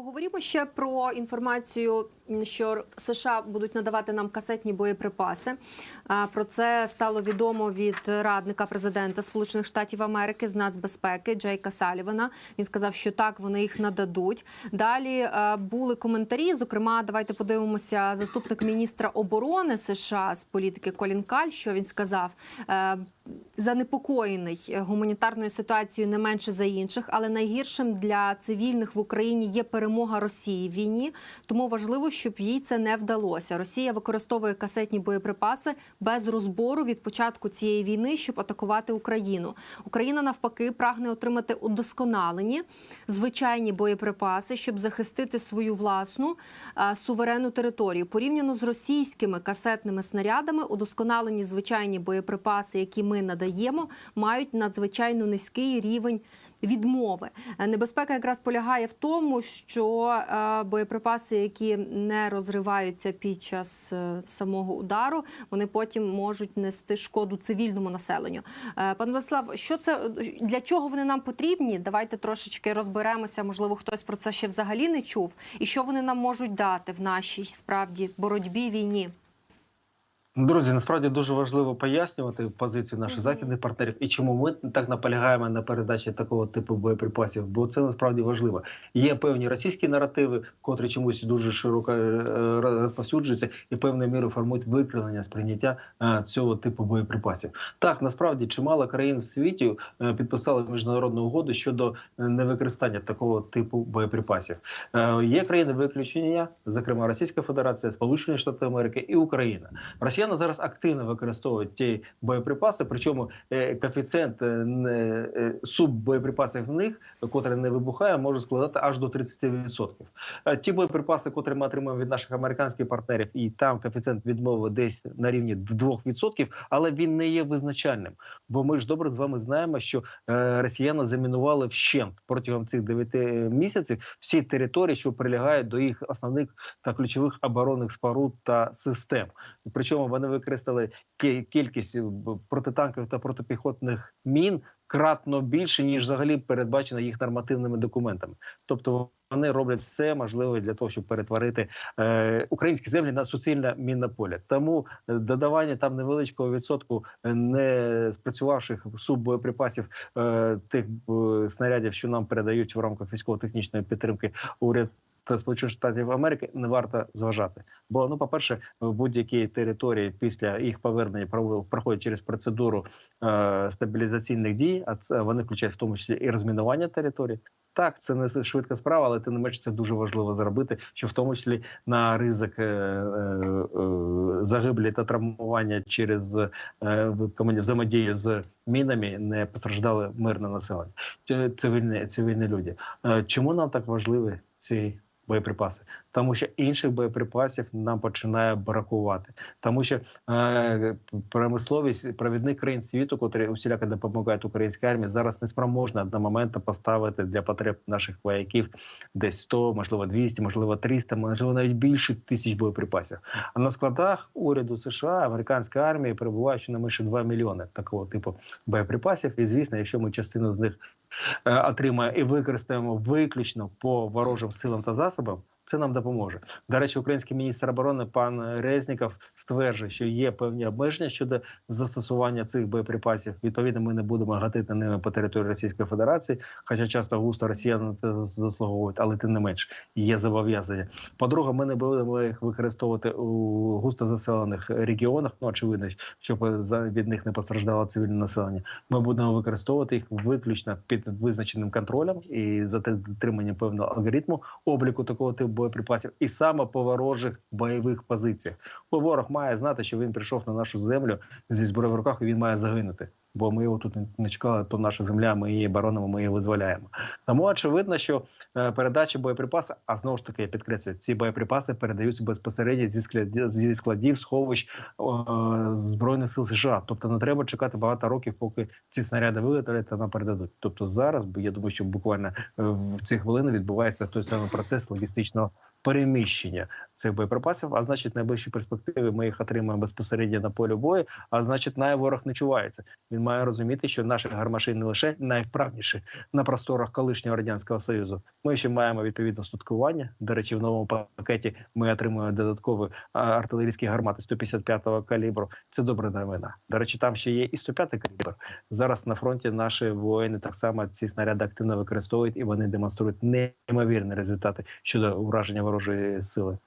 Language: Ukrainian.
Поговоримо ще про інформацію, що США будуть надавати нам касетні боєприпаси. Про це стало відомо від радника президента Сполучених Штатів Америки з нацбезпеки Джейка Салівана. Він сказав, що так вони їх нададуть. Далі були коментарі. Зокрема, давайте подивимося. Заступник міністра оборони США з політики Колін Каль, що він сказав. Е, Занепокоєний гуманітарною ситуацією не менше за інших, але найгіршим для цивільних в Україні є перемога Росії в війні. Тому важливо, щоб їй це не вдалося. Росія використовує касетні боєприпаси без розбору від початку цієї війни, щоб атакувати Україну. Україна навпаки прагне отримати удосконалені звичайні боєприпаси, щоб захистити свою власну суверенну територію. Порівняно з російськими касетними снарядами, удосконалені звичайні боєприпаси, які ми надаємо, мають надзвичайно низький рівень. Відмови Е, небезпека якраз полягає в тому, що е, боєприпаси, які не розриваються під час е, самого удару, вони потім можуть нести шкоду цивільному населенню. Пане Владислав, що це для чого вони нам потрібні? Давайте трошечки розберемося. Можливо, хтось про це ще взагалі не чув, і що вони нам можуть дати в нашій справді боротьбі війні. Друзі, насправді дуже важливо пояснювати позицію наших західних партнерів і чому ми так наполягаємо на передачі такого типу боєприпасів, бо це насправді важливо. Є певні російські наративи, котрі чомусь дуже широко е, розповсюджуються, і певною мірою формують викривлення сприйняття е, цього типу боєприпасів. Так насправді чимало країн в світі е, підписали міжнародну угоду щодо е, невикористання такого типу боєприпасів. Е, Є країни виключення, зокрема Російська Федерація, Сполучені Штати Америки і Україна. Росіяни зараз активно використовують ті боєприпаси, причому е, коефіцієнт е, е, суббоєприпасів в них, котрий не вибухає, може складати аж до 30%. Е, Ті боєприпаси, котрі ми отримуємо від наших американських партнерів, і там коефіцієнт відмови десь на рівні 2%, але він не є визначальним. Бо ми ж добре з вами знаємо, що росіяни замінували вщент протягом цих 9 місяців всі території, що прилягають до їх основних та ключових оборонних споруд та систем. Причому вони використали кількість е, протитанкових та протипіхотних мін кратно більше ніж взагалі передбачено їх нормативними документами. Тобто вони роблять все можливе для того, щоб перетворити е, українські землі на суцільне мінне поле. Тому е, додавання там невеличкого відсотку е, не спрацювавших суббоєприпасів е, тих е, снарядів, що нам передають в рамках військово-технічної підтримки уряд. Сполучених Штатів Америки не варто зважати, бо ну, по перше, в будь-якій території після їх повернення проходять через процедуру е, стабілізаційних дій, а це вони включають в тому числі і розмінування території. Так, це не швидка справа, але тим не менш це дуже важливо зробити, що в тому числі на ризик е, е, е, загиблі та травмування через е, взаємодію з мінами не постраждали мирне населення, цивільні цивільні люди. Е, Чому нам так важливі ці боєприпаси? Тому що інших боєприпасів нам починає бракувати, тому що е, промисловість провідних країн світу, котрі усіляко допомагають українській армії, зараз не спроможна одномоментно поставити для потреб наших вояків десь 100, можливо 200, можливо 300, можливо навіть більше тисяч боєприпасів. А на складах уряду США американської армії перебуває щонайменше 2 мільйони такого типу боєприпасів. І звісно, якщо ми частину з них е, отримаємо і використаємо виключно по ворожим силам та засобам. Це нам допоможе. До речі, український міністр оборони пан Резніков стверджує, що є певні обмеження щодо застосування цих боєприпасів. Відповідно, ми не будемо гатити ними по території Російської Федерації, хоча часто густо росіяни це заслуговують, але тим не менш є зобов'язання. По-друге, ми не будемо їх використовувати у густо заселених регіонах. Ну очевидно, щоб від них не постраждало цивільне населення. Ми будемо використовувати їх виключно під визначеним контролем і за дотриманням певного алгоритму обліку такого типу боєприпасів, і саме по ворожих бойових позиціях. Бо ворог має знати, що він прийшов на нашу землю зі зброєю в руках, і він має загинути. Бо ми його тут не- чекали, то наша земля, ми її боронимо, ми її визволяємо. Тому очевидно, що е, передача боєприпасів, а знову ж таки я підкреслюю, ці боєприпаси передаються безпосередньо зі складів, зі складів сховищ збройних сил США. Тобто не треба чекати багато років, поки ці снаряди виготовлять та нам передадуть. Тобто зараз, бо я думаю, що буквально е, в ці хвилини відбувається той самий процес логістичного переміщення цих боєприпасів. А значить, найближчі перспективи ми їх отримаємо безпосередньо на полі бою. А значить, най ворог не чувається. Він має розуміти, що наші гармаші не лише найвправніші на просторах колишнього радянського союзу. Ми ще маємо відповідне статкування. До речі, в новому пакеті ми отримуємо додаткові артилерійські гармати 155-го калібру. Це добра новина. До речі, там ще є і 105-й калібр. Зараз на фронті наші воїни так само ці снаряди активно використовують і вони демонструють неймовірні результати щодо ураження ворожої сили.